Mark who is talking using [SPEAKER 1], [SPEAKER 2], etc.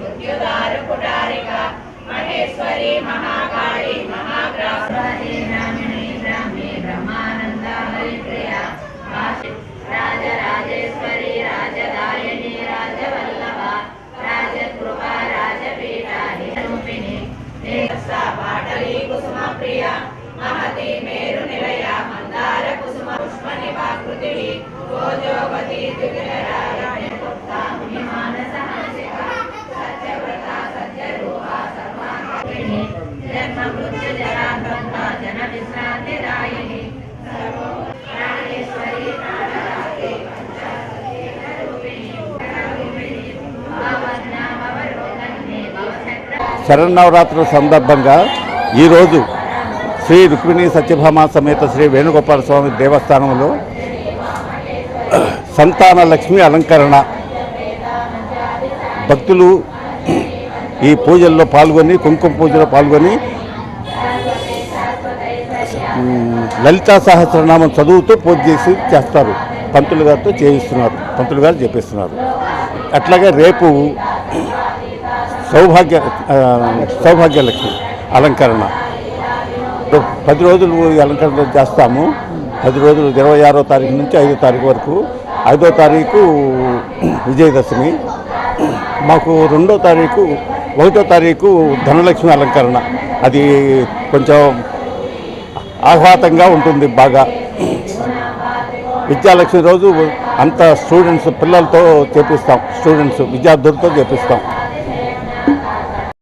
[SPEAKER 1] मृत्युदारपुटारिका महेश्वरी महाकाली महाग्राहे रामिणी ब्राह्मी ब्रह्मानन्दा हरिप्रिया राजराजेश्वरी राजदायिनी राजवल्लभा राजकृपा राजपीठा हिरूपिणी देवसा पाटली कुसुमप्रिया महती मेरुनिलया मन्दारकुसुम पुष्पनिभाकृतिः गोजोपती द्विगुणरा జన్మ మృత్యు జన విశ్రాంతి ప్రాణేశ్వరి
[SPEAKER 2] శరన్నవరాత్రుల సందర్భంగా ఈరోజు శ్రీ రుక్మిణి సత్యభామ సమేత శ్రీ వేణుగోపాల స్వామి దేవస్థానంలో సంతాన లక్ష్మి అలంకరణ భక్తులు ఈ పూజల్లో పాల్గొని కుంకుమ పూజలో పాల్గొని లలితా సహస్రనామం చదువుతూ పూజ చేసి చేస్తారు. పంతులు గారితో చేయిస్తున్నారు. పంతులు గారు చేపిస్తున్నారు అట్లాగే రేపు సౌభాగ్య సౌభాగ్యలక్ష్మి అలంకరణ. పది రోజులు ఈ అలంకరణ చేస్తాము. పది రోజులు ఇరవై ఆరో తారీఖు నుంచి ఐదో తారీఖు వరకు. ఐదో తారీఖు విజయదశమి. మాకు రెండో తారీఖు ఒకటో తారీఖు ధనలక్ష్మి అలంకరణ. అది కొంచెం ఆహ్లాతంగా ఉంటుంది బాగా. విద్యాలక్ష్మి రోజు అంత స్టూడెంట్స్ పిల్లలతో చేపిస్తాం. స్టూడెంట్స్ విద్యార్థులతో చేపిస్తాం.